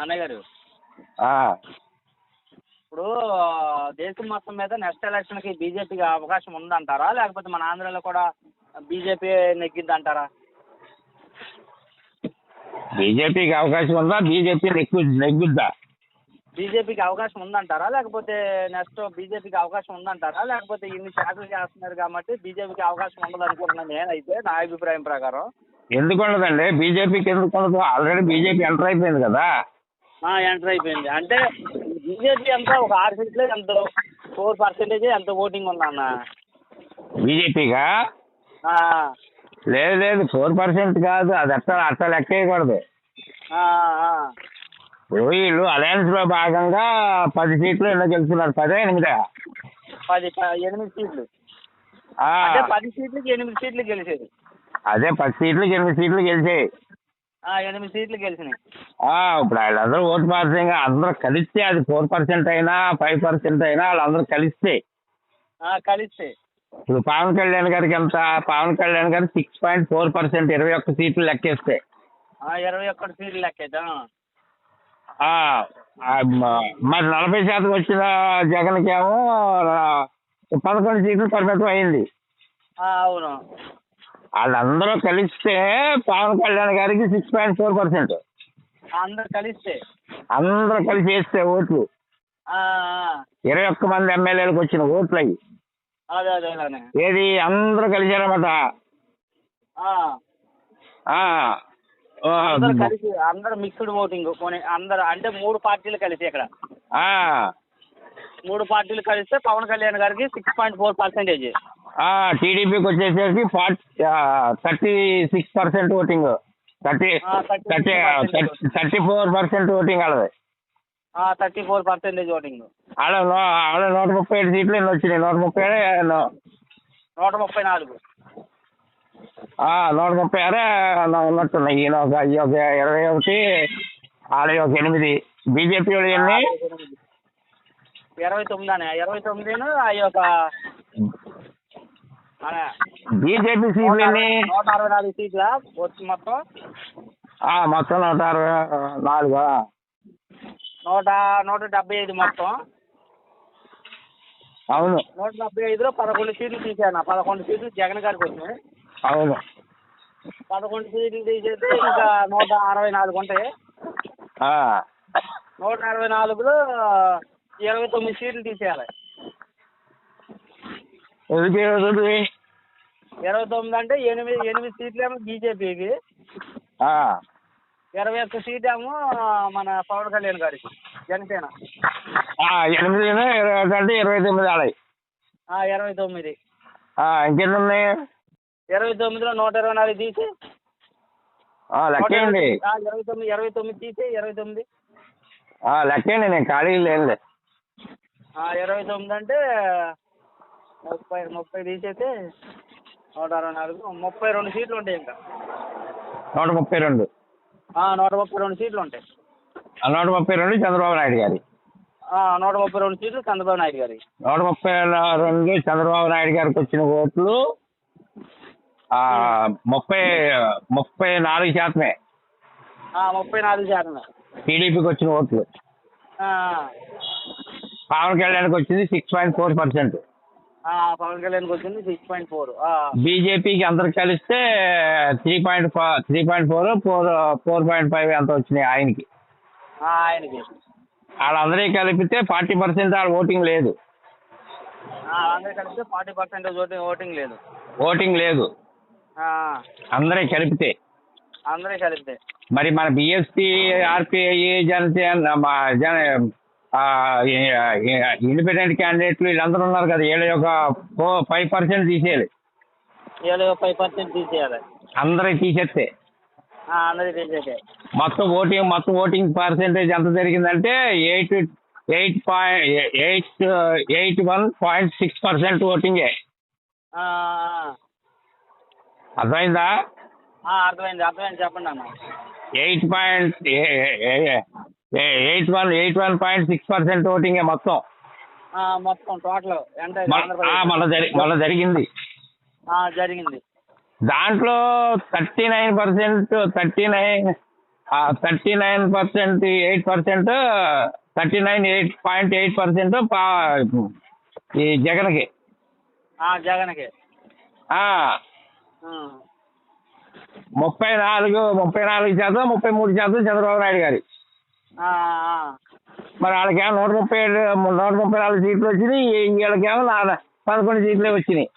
అన్నయ్య గారు? ఆ, ఇప్పుడు దేశం మొత్తం మీద నెక్స్ట్ ఎలక్షన్కి బీజేపీకి అవకాశం ఉందంటారా? లేకపోతే మన ఆంధ్రాలో కూడా బీజేపీ నెగ్గిద్దంటారా? బీజేపీకి అవకాశం ఉందా? బీజేపీ నెగ్గు నెగ్గుద్దా? బీజేపీకి అవకాశం ఉందంటారా? లేకపోతే నెక్స్ట్ బీజేపీకి అవకాశం ఉందంటారా? లేకపోతే ఇన్ని శాఖలు చేస్తున్నారు కాబట్టి బీజేపీకి అవకాశం ఉండదు అనుకుంటున్నాను నేనైతే నా అభిప్రాయం ప్రకారం. ఎందుకు ఉండదండి? బీజేపీకి ఎందుకు ఉండదు? ఆల్రెడీ బీజేపీ ఎంటర్ అయిపోయింది కదా. ఎంటర్ అయిపోయింది. అంటే బీజేపీ ఎంత? ఒక ఆరు సీట్లే ఎంత? ఫోర్ పర్సెంటేజ్ ఎంత ఓటింగ్ ఉందన్న బీజేపీగా ఆ, లేదు లేదు ఫోర్ పర్సెంట్ కాదు. అది అట్లా అట్లా లెక్క వేయకూడదు. ఇప్పుడు వీళ్ళు అలయన్స్లో భాగంగా పది సీట్లు ఎన్నో గెలుస్తున్నారు పదే ఎనిమిదా. పది ఎనిమిది సీట్లు. అంటే పది సీట్లకి ఎనిమిది సీట్లు గెలిచేది. అదే పది సీట్లు ఎనిమిది సీట్లు గెలిచాయి. ఆ, ఎనిమిది సీట్లు గెలిచినాయి. ఇప్పుడు వాళ్ళందరూ ఓటు పర్సెంట్ అందరూ కలిస్తే అది ఫోర్ పర్సెంట్ అయినా ఫైవ్ పర్సెంట్ అయినా వాళ్ళందరూ కలిస్తే. ఆ, కలిస్తే. ఇప్పుడు పవన్ కళ్యాణ్ గారికి ఎంత? పవన్ కళ్యాణ్ గారు సిక్స్ పాయింట్ ఫోర్ పర్సెంట్ ఇరవై ఒక్క సీట్లు లెక్కేస్తే. ఆ, ఇరవై ఒక్కటి సీట్లు మ- మరి నలభై శాతం వచ్చిన జగన్కి ఏమో పదకొండు సీట్లు పరిమితం అయింది. అవును. వాళ్ళందరూ కలిస్తే పవన్ కళ్యాణ్ గారికి సిక్స్ పాయింట్ ఫోర్ పర్సెంట్. అందరు కలిస్తే. అందరూ కలిసి వేస్తే ఓట్లు. ఇరవై ఒక్క మంది ఎమ్మెల్యేలకు వచ్చిన ఓట్లు అయ్యి అదే అదే అలానే. ఏది? అందరూ కలిశారన్నమాట ఆ, ఆ, ఆ, అందరు కలిసి అందరు మిక్స్డ్ ఓటింగ్ కొన్ని అందరు అంటే మూడు పార్టీలు కలిసి ఇక్కడ. ఆ, మూడు పార్టీలు కలిస్తే పవన్ కళ్యాణ్ గారికి సిక్స్ పాయింట్ ఫోర్ పర్సెంటేజ్ ఆ, టీడీపీకి వచ్చేసరికి forty thirty six percent voting. Thirty ఆ, 36% thirty thirty four percent voting వాళ్ళది థర్టీ ఫోర్ పర్సెంటేజ్ ఓటింగ్. నూ- వాళ్ళ నూట ముప్పై ఏడు సీట్లు ఎన్ని వచ్చినాయి? నూట ముప్పై ఏడు? నూట ముప్పై నాలుగు. నూట ముప్పై ఆరే ఉన్నట్టున్నాయి. ఈయన ఒక ఈ ఒక ఇరవై ఒకటి వాళ్ళ ఒక ఎనిమిది. బీజేపీ ఎన్ని? ఇరవై తొమ్మిది ఇరవై తొమ్మిదిను అవి ఒక బీజేపీ సీట్లు ఎన్ని? నూట అరవై నాలుగు సీట్ల వచ్చి మొత్తం? ఆ, మొత్తం నూట అరవై నాలుగు? నూట నూట డెబ్బై ఐదు మొత్తం. అవును. నూట డెబ్బై ఐదులో పదకొండు సీట్లు తీసాను పదకొండు సీట్లు జగన్ గారికి వచ్చినాయి. అవును. పదకొండు సీట్లు తీసేస్తే ఇంకా నూట అరవై నాలుగు ఉంటాయి. నూట అరవై నాలుగులో ఇరవై తొమ్మిది సీట్లు తీసేయాలి. ఎందుకు ఏమవుతుంది? ఇరవై తొమ్మిది అంటే ఎనిమిది ఎనిమిది సీట్లు ఏమో బీజేపీకి. ఆ, ఇరవై ఒక్క సీట్ ఏమో మన పవన్ కళ్యాణ్ గారికి జనసేన. ఎనిమిది ఇరవై అంటే ఇరవై తొమ్మిది ఆడాయి. ఇరవై తొమ్మిది ఇంకెన్ని ఉన్నాయి ఇరవై తొమ్మిదిలో నూట ఇరవై నాలుగు తీసి. లెక్కేయండి ఇరవై- ఇరవై తొమ్మిది ఇరవై తొమ్మిది తీసి ఇరవై తొమ్మిది ఆ, లెక్కేయండి నేను ఖాళీ లేనులే. ఇరవై తొమ్మిది అంటే ముప్పై ముప్పై తీసేస్తే నూట అరవై నాలుగు ముప్పై రెండు సీట్లు ఉంటాయి ఇంకా. నూట ముప్పై రెండు. ఆ, నూట ముప్పై రెండు సీట్లు ఉంటాయి. నూట ముప్పై రెండు చంద్రబాబు నాయుడు గారి. ఆ, నూట ముప్పై రెండు సీట్లు చంద్రబాబు నాయుడు గారి. నూట ముప్పై రెండు చంద్రబాబు నాయుడు గారికి వచ్చిన ఓట్లు ఆ, ముప్పై ముప్పై నాలుగు శాతమే. ఆ, ముప్పై నాలుగు శాతం టీడీపీకి వచ్చిన ఓట్లు. పవన్ కళ్యాణ్కి వచ్చింది six point four percent Pavan కళ్యాణ్కి వచ్చింది సిక్స్ పాయింట్ ఫోర్ బీజేపీకి అందరు కలిస్తే three point three point four four four point five ఎంత వచ్చినాయి ఆయనకి. ఆయనకి. వాళ్ళందరికీ కలిపితే ఫార్టీ పర్సెంట్ వాళ్ళ ఓటింగ్ లేదు. ఆ, అందరూ కలిస్తే ఫార్టీ పర్సెంటేజ్ ఓటింగ్ ఓటింగ్ లేదు. ఓటింగ్ లేదు. ఆ, అందరే కలిపితే. అందరూ కలిపితే. మరి మన బిఎస్పీ ఆర్పిఐ జనసేన జన ఇండిపెండెంట్ క్యాండిడేట్లు వీళ్ళందరూ ఉన్నారు కదా వీళ్ళ యొక్క ఫైవ్ పర్సెంట్ తీసేయాలి. ఫైవ్ పర్సెంట్ తీసేయాలి. అందరికి తీసేస్తే. ఆ, అందరూ తీసేసే మొత్తం ఓటింగ్ మొత్తం ఓటింగ్ పర్సెంటేజ్ ఎంత జరిగిందంటే eight eight point eight eight one point six percent ఓటింగే. అర్థమైందా? అర్థమైంది అర్థమైంది చెప్పండి అన్న. Eight point eight one eight one point six percent ఓటింగే మొత్తం? మొత్తం టోటల్ అంటే మళ్ళీ జరి జరిగింది. జరిగింది. దాంట్లో thirty nine percent thirty nine thirty nine percent eight percent thirty nine eight point eight percent ఈ జగన్కి. జగన్కి. ముప్పై నాలుగు ముప్పై నాలుగు శాతం ముప్పై మూడు శాతం చంద్రబాబు నాయుడు గారి. మరి వాళ్ళకేమో నూట ముప్పై ఏడు నూట ముప్పై నాలుగు సీట్లు వచ్చినాయి వీళ్ళకేమో పదకొండు సీట్లే వచ్చినాయి.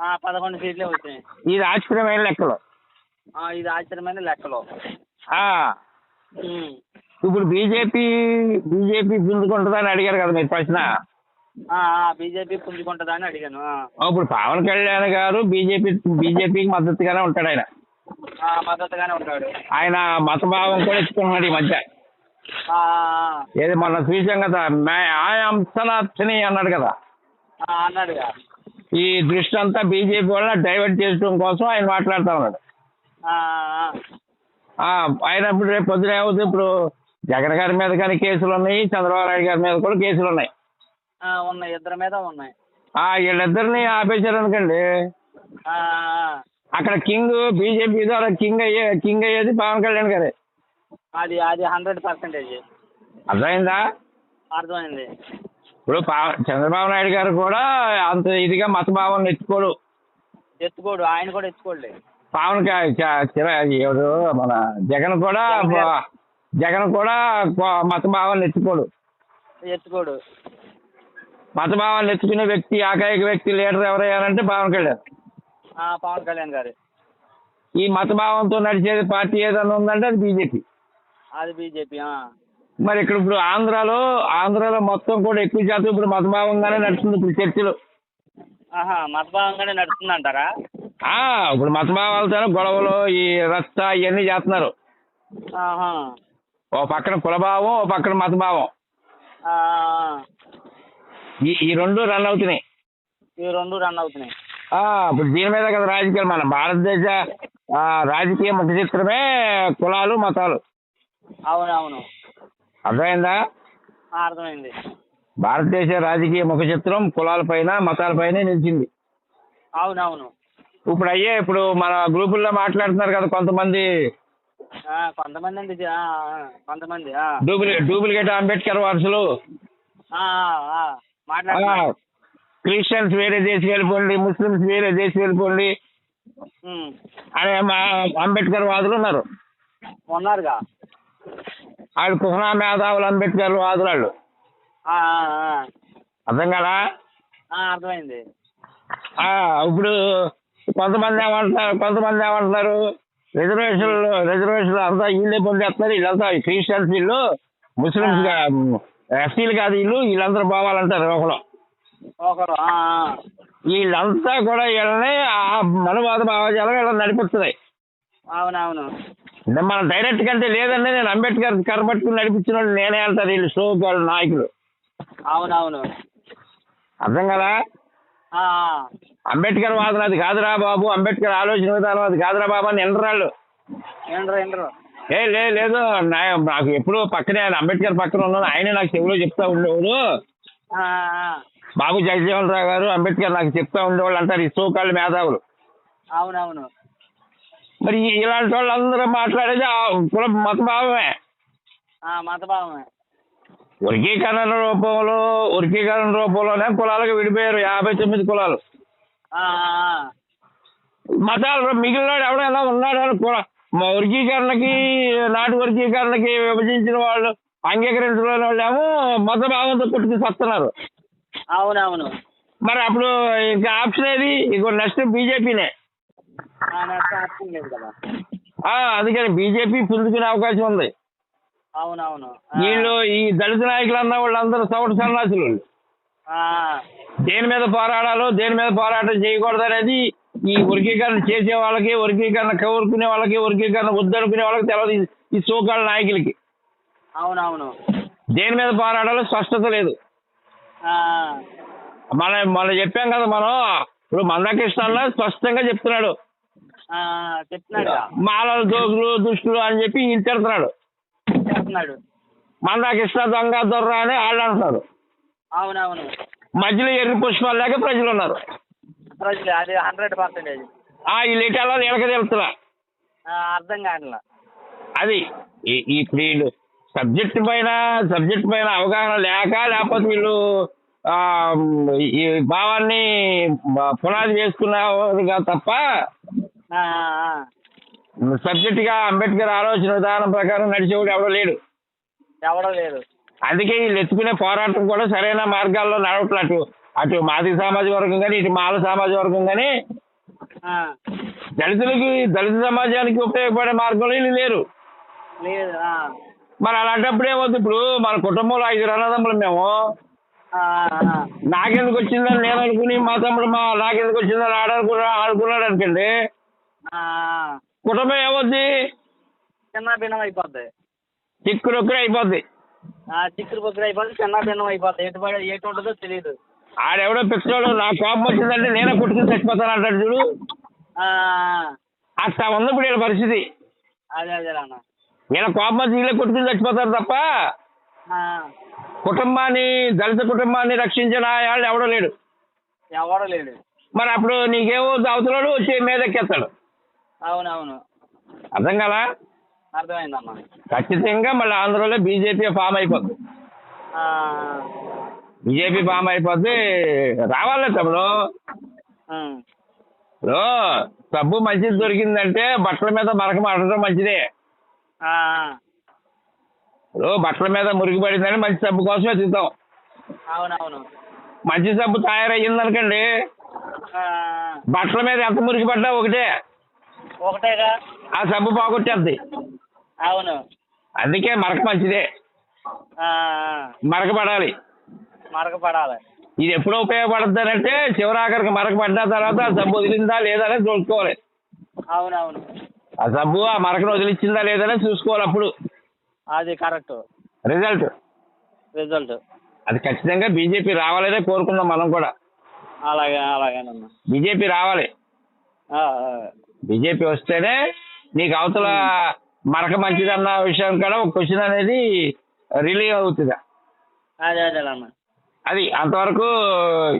ఆ, పదకొండు సీట్లే వచ్చినాయి. ఇది ఆశ్చర్యమైన లెక్కలు. ఆ, ఇది ఆశ్చర్యమైన లెక్కలు. ఇప్పుడు బీజేపీ బీజేపీ పుంజుకుంటుందని అడిగారు కదా మీరు ప్రశ్న? బీజేపీ పుంజుకుంటుందా అని అడిగాను. ఇప్పుడు పవన్ కళ్యాణ్ గారు బీజేపీ బీజేపీకి మద్దతుగానే ఉంటాడు ఆయన. ఆ, మద్దతుగానే ఉంటాడు. ఆయన మతభావం కూడా ఎత్తుకుంటున్నాడు ఈ మధ్య. ఏది మొన్న చూసాం కదా ఆయాం సనాతని అన్నాడు కదా. ఆ, అన్నాడుగా ఈ దృష్టి అంతా బీజేపీ వల్ల డైవర్ట్ చేయడం కోసం ఆయన మాట్లాడుతూ ఉన్నాడు. ఆయన ఇప్పుడు రేపు పొద్దున ఏమవుతుంది? ఇప్పుడు జగన్ గారి మీద కానీ కేసులు ఉన్నాయి చంద్రబాబు నాయుడు గారి మీద కూడా కేసులు ఉన్నాయి. ఆ, ఉన్నాయి ఇద్దరి మీద ఉన్నాయి. ఆ వీళ్ళిద్దరిని ఆపేశారు అనుకోండి. అక్కడ కింగ్ బీజేపీ ద్వారా కింగ్ అయ్యే కింగ్ అయ్యేది పవన్ కళ్యాణ్ గారే. అది అది హండ్రెడ్ పర్సెంటేజ్ అర్థమైందా? అర్థమైంది. ఇప్పుడు చంద్రబాబు నాయుడు గారు కూడా అంత ఇదిగా మతభావం ఎత్తుకోడు. ఎత్తుకోడు ఆయన కూడా ఎత్తుకోండి పవన్ ఎవరు మన జగన్ కూడా జగన్ కూడా మతభావాన్ని ఎత్తుకోడు. ఎత్తుకోడు. మతభావాన్ని ఎత్తుకునే వ్యక్తి ఏకైక వ్యక్తి లీడర్ ఎవరయ్యారంటే పవన్ కళ్యాణ్. ఆ, పవన్ కళ్యాణ్ గారు. ఈ మతభావంతో నడిచేది పార్టీ ఏదైనా ఉందంటే అది బీజేపీ. అది బీజేపీ మరి ఇక్కడ ఇప్పుడు ఆంధ్రాలో ఆంధ్రాలో మొత్తం కూడా ఎక్కువ శాతం ఇప్పుడు మతభావంగానే నడుస్తుంది ఇప్పుడు చర్చలు. ఆహా మతభావంగానే నడుస్తుంది అంటారా ఆ, ఇప్పుడు మతభావాలతో గొడవలు ఈ రచ్చ ఇవన్నీ చేస్తున్నారు. ఆహా. ఓ పక్కన కులభావం ఓ పక్కన మతభావం. ఈ ఈ రెండు రన్ అవుతున్నాయి. ఇవి రెండు రన్ అవుతున్నాయి. ఆ, ఇప్పుడు దీని మీద కదా రాజకీయాలు. మన భారతదేశ రాజకీయ ముఖ చిత్రమే కులాలు మతాలు. అవును అవును అర్థమైందా అర్థమైంది. భారతదేశ రాజకీయ ముఖ చిత్రం కులాలపైన మతాలపైనే నిలిచింది. అవును అవును ఇప్పుడు అయ్యే ఇప్పుడు మన గ్రూపుల్లో మాట్లాడుతున్నారు కదా కొంతమంది. ఆ, కొంతమంది అండి ఆ, ఆ, కొంతమంది ఆ. డూప్లికేట్ డూప్లికేట్ అంబేద్కర్ వారసులు. ఆ, ఆ, ఆ, మాట్లాడుతున్నారు క్రిస్టియన్స్ వేరే దేశం వెళ్ళిపోండి ముస్లిమ్స్ వేరే దేశం వెళ్ళిపోండి ఉమ్, అనే మా అంబేద్కర్ వాదులు ఉన్నారు. ఉన్నారుగా. వాళ్ళు కుహనా మేధావులు అంబేద్కర్ వాదులు వాళ్ళు ఆ, ఆ, ఆ. అర్థం కదా అర్థమైంది. ఆ, ఇప్పుడు కొంతమంది ఏమంటున్నారు కొంతమంది ఏమంటున్నారు? రిజర్వేషన్లు రిజర్వేషన్లు అంతా వీళ్ళే పొందేస్తున్నారు. వీళ్ళంతా క్రిస్టియన్స్ వీళ్ళు ముస్లిమ్స్ ఎస్సీలు కాదు వీళ్ళు వీళ్ళందరూ పోవాలంటారు ఒకరు. ఒకరు. వీళ్ళంతా కూడా వీళ్ళని ఆ మనవాద భావజాలం వీళ్ళని నడిపిస్తున్నాయి. అవునవును. మన డైరెక్ట్ కంటే లేదండి నేను అంబేద్కర్ కరబట్టుకుని నడిపించిన వాళ్ళు నేనే అంటారు వీళ్ళు షోకాళ్ళు నాయకులు. అవునవును. అర్థం కదా. అంబేద్కర్ వాదన అది కాదురా బాబు అంబేద్కర్ ఆలోచన విధానం అది కాదురా బాబు అని ఎండరాళ్ళు ఏ లే లేదు నాకు ఎప్పుడూ పక్కనే ఆయన అంబేద్కర్ పక్కన ఉన్నాను ఆయనే నాకు చెవిలో చెప్తా ఉండేవాడు. బాబు జగజీవన్ రావు గారు అంబేద్కర్ నాకు చెప్తా ఉండేవాళ్ళు అంటారు ఈ సోకాళ్ళు మేధావులు. అవునవును. మరి ఇలాంటి వాళ్ళందరూ మాట్లాడేది ఆ కుల మతభావమే. మతభావమే. వర్గీకరణ రూపంలో వర్గీకరణ రూపంలోనే కులాలకు విడిపోయారు యాభై తొమ్మిది కులాలు. మతాలు మిగిలిన ఎవడైనా ఉన్నాడు అని కుల వర్గీకరణకి నాటి వర్గీకరణకి విభజించిన వాళ్ళు అంగీకరించిన వాళ్ళు ఏమో మత భావంతో పుట్టుకు సస్తున్నారు అవునవును. మరి అప్పుడు ఇంకా ఆప్షన్ ఏది? ఇక నెక్స్ట్ బీజేపీనే ఆ, నెక్స్ట్ ఆప్షన్ లేదు కదా అందుకని బీజేపీ పుంజుకునే అవకాశం ఉంది. అవునవును. వీళ్ళు ఈ దళిత నాయకులు అన్న వాళ్ళందరూ సౌట సన్నాసులు దేని మీద పోరాడాలో దేని మీద పోరాటం చేయకూడదు అనేది ఈ వర్గీకరణ చేసే వాళ్ళకి వర్గీకరణ కోరుకునే వాళ్ళకి వర్గీకరణ వద్దనుకునే వాళ్ళకి తెలియదు ఈ- సోకాళ్ళ నాయకులకి. అవునవును. దేని మీద పోరాడాలో స్పష్టత లేదు. మన మనం చెప్పాం కదా మనం. ఇప్పుడు మందకృష్ణ స్పష్టంగా చెప్తున్నాడు. ఆ, చెప్తున్నాడుగా మాలలు దోగులు దుష్టులు అని చెప్పి ఈయన తిడుతున్నాడు. చెప్తున్నాడు మందాకృష్ణ దొంగ దొర్ర అని వాళ్ళు అంటున్నారు. అవునవును. మధ్యలో ఎర్రి పుష్పాలు లేక ప్రజలు ఉన్నారు. ప్రజలు అది హండ్రెడ్ పర్సెంటేజ్. ఆ వీళ్ళు ఎటాలో నీళ్ళకి తెలుస్తున్నా అర్థం కావట్లా. అది ఈ వీళ్ళు సబ్జెక్ట్ పైన సబ్జెక్ట్ పైన అవగాహన లేక లేకపోతే వీళ్ళు ఈ భావాన్ని పునాది వేసుకున్నారుగా తప్ప సబ్జెక్ట్గా అంబేద్కర్ ఆలోచన విధానం ప్రకారం నడిచేవాడు ఎవడో లేడు. ఎవడో లేదు అందుకే వీళ్ళు ఎత్తుకునే పోరాటం కూడా సరైన మార్గాల్లో నడవట్లేదు అటు అటు మాదిక సామాజిక వర్గం కానీ ఇటు మాల సామాజిక వర్గం కానీ. దళితులకి దళిత సమాజానికి ఉపయోగపడే మార్గంలో వీళ్ళు లేరు. మరి అలాంటప్పుడు ఏమవుతుంది? ఇప్పుడు మన కుటుంబంలో ఐదు అన్నదమ్ములు మేము. నాకెందుకు వచ్చిందని నేను అనుకుని మా తమ్ముడు మా నాకెందుకు వచ్చిందని ఆడనుకున్నా ఆడుకున్నాడు అనుకోండి. కుటుంబం ఏమవుద్ది? చిన్న భిన్నం అయిపోద్ది. చిక్కురొక్కరు అయిపోద్ది. ఆ, చిక్కుడు బుక్కుడు అయిపోద్ది చిన్న భిన్నం అయిపోద్ది. ఎటు పడి ఎటు ఉంటుందో తెలియదు ఆడెవడో పిచ్చోడు నా కోపం వచ్చిందంటే నేనే కొట్టుకుని చచ్చిపోతాను అంటాడు చూడు. అట్లా ఉంది ఇప్పుడు వీళ్ళ పరిస్థితి. అదే అదే అన్న వీళ్ళ కోపం వచ్చి వీళ్ళే కొట్టుకుని చచ్చిపోతారు తప్ప ఆ, కుటుంబాన్ని దళిత కుటుంబాన్ని రక్షించిన వాళ్ళు ఎవడో లేడు. ఎవడో లేడు. మరి అప్పుడు నీకేమో అవతలాడు వచ్చి మీదెక్కేస్తాడు అవునవును. అర్థం కదా అర్థమైందమ్మా. ఖచ్చితంగా మళ్ళీ ఆంధ్రలో బీజేపీ ఫామ్ అయిపోద్ది. బీజేపీ ఫామ్ అయిపోద్ది. రావాలి తమ్ముడు. ఇప్పుడు సబ్బు మంచిది దొరికిందంటే బట్టల మీద మరక మడటం మంచిదే. ఇప్పుడు బట్టల మీద మురికి పడిందని మంచి సబ్బు కోసం వెతుకుతాం అవునవును. మంచి సబ్బు తయారయ్యింది అనుకోండి ఆ, బట్టల మీద ఎంత మురికి పడ్డా ఒకటే. ఒకటేగా? ఆ సబ్బు పోగొట్టేద్ది. అవును. అందుకే మరక మంచిదే. ఆ, మరక పడాలి మరక పడాలి ఇది ఎప్పుడు ఉపయోగపడుతుంది అంటే చివరాఖరికి మరక పడ్డ తర్వాత ఆ సబ్బు వదిలిందా లేదా అనేది చూసుకోవాలి. అవునవును. ఆ సబ్బు ఆ మరకను వదిలించిందా లేదనేది చూసుకోవాలి అప్పుడు. అది కరెక్ట్. రిజల్ట్. రిజల్ట్. అది ఖచ్చితంగా బీజేపీ రావాలనే కోరుకుందాం మనం కూడా. అలాగే అలాగేనమ్మా. బీజేపీ రావాలి. బీజేపీ వస్తేనే నీకు అవతల మరక మంచిదన్న విషయం కూడా ఒక క్వశ్చన్ అనేది రిలీవ్ అవుతుంది. అదే అంతవరకు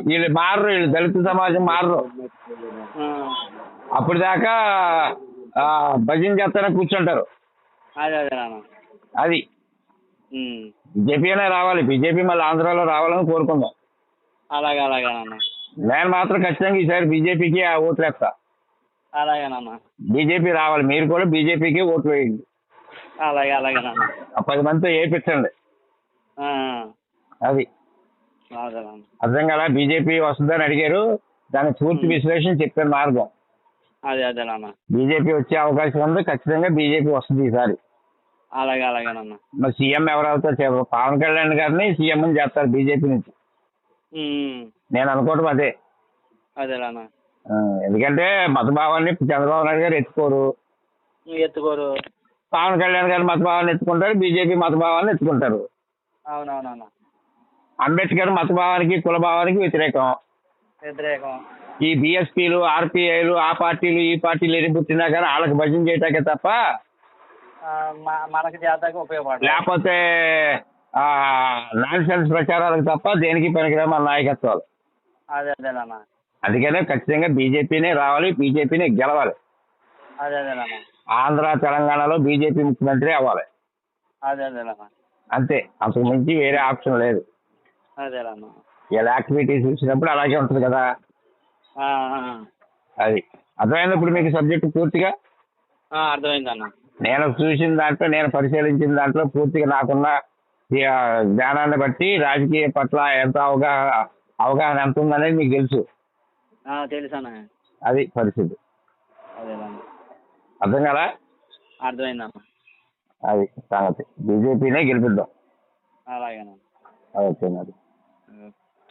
వీళ్ళు మారరు వీళ్ళు దళిత సమాజం మారరు. ఆ, అప్పుడు దాకా ఆ, భజన చేస్తానే కూర్చుంటారు. అదే ఉమ్, బీజేపీ అనే రావాలి బీజేపీ మళ్ళీ ఆంధ్రాలో రావాలని కోరుకుందాం. అలాగే అలాగేనమ్మా నేను మాత్రం ఖచ్చితంగా ఈసారి బీజేపీకి ఓట్లు బీజేపీ రావాలి. మీరు కూడా బీజేపీకి ఓట్లు వేయండి. అలాగే అలాగేనమ్మా ఆ పది మందితో వేయించండి ఆ, అది. అర్థం కదా బీజేపీ వస్తుందని అడిగారు. దాని పూర్తి విశ్లేషణ చెప్పాను మార్గం. అదే అదేనమ్మా బీజేపీ వచ్చే అవకాశం ఉంది. ఖచ్చితంగా బీజేపీ వస్తుంది ఈసారి. అలాగే అలాగేనమ్మా మరి సీఎం ఎవరు అవుతారు పవన్ కళ్యాణ్ గారిని సీఎం అని చేస్తారు బీజేపీ నుంచి. నేను అనుకోవడం అదే. ఆ, ఎందుకంటే మతభావాన్ని చంద్రబాబు నాయుడు గారు ఎత్తుకోరు. ఎత్తుకోరు. పవన్ కళ్యాణ్ గారు మతభావాన్ని ఎత్తుకుంటారు బీజేపీ మతభావాన్ని ఎత్తుకుంటారు. అవునవునమ్మా అంబేద్కర్ మతభావానికి కులభావానికి వ్యతిరేకం. వ్యతిరేకం. ఈ బీఎస్పీలు ఆర్పీఐలు ఆ పార్టీలు ఈ పార్టీలు ఎన్ని పుట్టినా కానీ వాళ్ళకి భజన చేయటాకే తప్ప మనకి జాతకు ఉపయోగపడలేదు లేకపోతే నాన్ సెన్స్ ప్రచారాలకు తప్ప దేనికి పనికిరావు మన నాయకత్వాలు. అదే అదేనమ్మా అందుకనే ఖచ్చితంగా బీజేపీనే రావాలి బీజేపీనే గెలవాలి. ఆంధ్ర తెలంగాణలో బీజేపీ ముఖ్యమంత్రి అవ్వాలి. అంతే అంతకు మించి వేరే ఆప్షన్ లేదు. ఇలా యాక్టివిటీస్ చూసినప్పుడు అలాగే ఉంటుంది కదా. అది. అర్థమైంది ఇప్పుడు మీకు సబ్జెక్ట్ పూర్తిగా? నేను చూసిన దాంట్లో నేను పరిశీలించిన దాంట్లో పూర్తిగా నాకున్న జ్ఞానాన్ని బట్టి రాజకీయ పట్ల ఎంత అవగాహన అవగాహన ఎంత ఉందనేది మీకు తెలుసు. తెలుసన్న అది పరిస్థితి అర్థం కదా అర్థమైందన్న అది సంగతి. బీజేపీనే గెలిపిద్దాం. అలాగేనమ్మా ఓకే మరి.